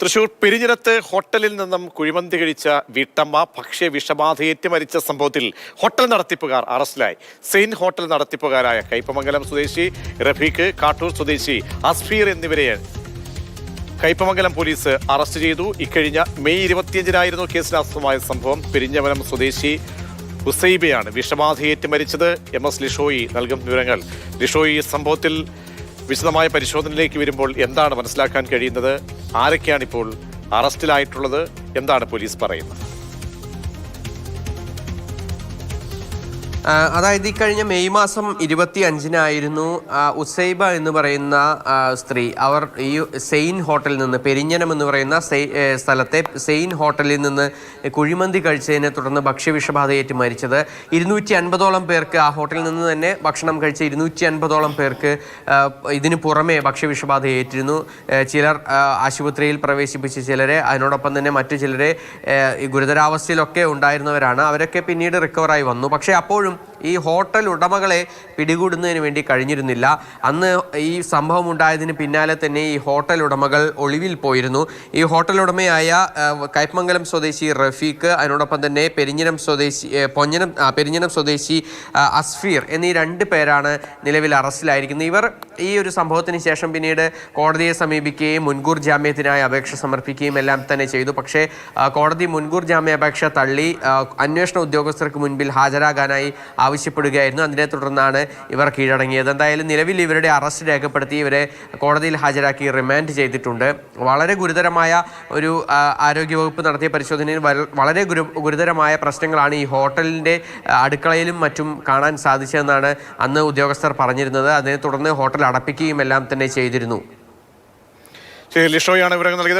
തൃശൂർ പെരിഞ്ഞിരത്ത് ഹോട്ടലിൽ നിന്നും കുഴിമന്തി കഴിച്ച വീട്ടമ്മ ഭക്ഷ്യ വിഷബാധയേറ്റ് മരിച്ച സംഭവത്തിൽ ഹോട്ടൽ നടത്തിപ്പുകാർ അറസ്റ്റിലായി. സെയിൻ ഹോട്ടൽ നടത്തിപ്പുകാരായ കൈപ്പമംഗലം സ്വദേശി റഫീഖ് കാട്ടൂർ സ്വദേശി അസ്ഫീർ എന്നിവരെ കൈപ്പമംഗലം പോലീസ് അറസ്റ്റ് ചെയ്തു. ഇക്കഴിഞ്ഞ മെയ് ഇരുപത്തിയഞ്ചിനായിരുന്നു കേസിനാസ്പദമായ സംഭവം. പെരിഞ്ഞവനം സ്വദേശി ഹുസൈബയാണ് വിഷബാധയേറ്റ് മരിച്ചത് എം എസ് ലിഷോയി നൽകും വിവരങ്ങൾ. ലിഷോയി സംഭവത്തിൽ വിശദമായ പരിശോധനയിലേക്ക് വരുമ്പോൾ എന്താണ് മനസ്സിലാക്കാൻ കഴിയുന്നത്? ആരൊക്കെയാണ് ഇപ്പോൾ അറസ്റ്റിലായിട്ടുള്ളത്? എന്താണ് പോലീസ് പറയുന്നത്? അതായത് ഈ കഴിഞ്ഞ മെയ് മാസം ഇരുപത്തി അഞ്ചിനായിരുന്നു ഉസൈബ എന്ന് പറയുന്ന സ്ത്രീ അവർ ഈ സെയിൻ ഹോട്ടലിൽ നിന്ന് പെരിഞ്ഞനം എന്ന് പറയുന്ന സ്ഥലത്തെ സെയിൻ ഹോട്ടലിൽ നിന്ന് കുഴിമന്തി കഴിച്ചതിനെ തുടർന്ന് ഭക്ഷ്യവിഷബാധയേറ്റ് മരിച്ചത്. ഇരുന്നൂറ്റി അൻപതോളം പേർക്ക് ആ ഹോട്ടലിൽ നിന്ന് തന്നെ ഭക്ഷണം കഴിച്ച ഇരുന്നൂറ്റി അൻപതോളം പേർക്ക് ഇതിന് പുറമെ ഭക്ഷ്യവിഷബാധ ഏറ്റിരുന്നു. ചിലർ ആശുപത്രിയിൽ പ്രവേശിപ്പിച്ച് ചിലരെ അതിനോടൊപ്പം തന്നെ മറ്റു ചിലരെ ഗുരുതരാവസ്ഥയിലൊക്കെ ഉണ്ടായിരുന്നവരാണ്. അവരൊക്കെ പിന്നീട് റിക്കവറായി വന്നു. പക്ഷേ അപ്പോഴും миром ഈ ഹോട്ടൽ ഉടമകളെ പിടികൂടുന്നതിന് വേണ്ടി കഴിഞ്ഞിരുന്നില്ല. അന്ന് ഈ സംഭവം ഉണ്ടായതിന് പിന്നാലെ തന്നെ ഈ ഹോട്ടൽ ഉടമകൾ ഒളിവിൽ പോയിരുന്നു. ഈ ഹോട്ടൽ ഉടമയായ കൈപ്പമംഗലം സ്വദേശി റഫീഖ് അതിനോടൊപ്പം തന്നെ പെരിഞ്ഞനം സ്വദേശി പൊഞ്ഞനം പെരിഞ്ഞനം സ്വദേശി അസ്ഫീർ എന്നീ രണ്ട് പേരാണ് നിലവിൽ അറസ്റ്റിലായിരിക്കുന്നത്. ഇവർ ഈ ഒരു സംഭവത്തിന് ശേഷം പിന്നീട് കോടതിയെ സമീപിക്കുകയും മുൻകൂർ ജാമ്യത്തിനായി അപേക്ഷ സമർപ്പിക്കുകയും എല്ലാം തന്നെ ചെയ്തു. പക്ഷേ കോടതി മുൻകൂർ ജാമ്യാപേക്ഷ തള്ളി അന്വേഷണ ഉദ്യോഗസ്ഥർക്ക് മുൻപിൽ ഹാജരാകാനായി ആവശ്യപ്പെടുകയായിരുന്നു. അതിനെ തുടർന്നാണ് ഇവർ കീഴടങ്ങിയത്. എന്തായാലും നിലവിൽ ഇവരുടെ അറസ്റ്റ് രേഖപ്പെടുത്തി ഇവരെ കോടതിയിൽ ഹാജരാക്കി റിമാൻഡ് ചെയ്തിട്ടുണ്ട്. വളരെ ഗുരുതരമായ ഒരു ആരോഗ്യവകുപ്പ് നടത്തിയ പരിശോധനയിൽ വളരെ ഗുരു ഗുരുതരമായ പ്രശ്നങ്ങളാണ് ഈ ഹോട്ടലിന്റെ അടുക്കളയിലും മറ്റും കാണാൻ സാധിച്ചതെന്നാണ് അന്ന് ഉദ്യോഗസ്ഥർ പറഞ്ഞിരുന്നത്. അതിനെ തുടർന്ന് ഹോട്ടൽ അടപ്പിക്കുകയും എല്ലാം തന്നെ ചെയ്തിരുന്നു. ശരി, ലിഷോയാണ് വിവരങ്ങൾ നൽകിയത്.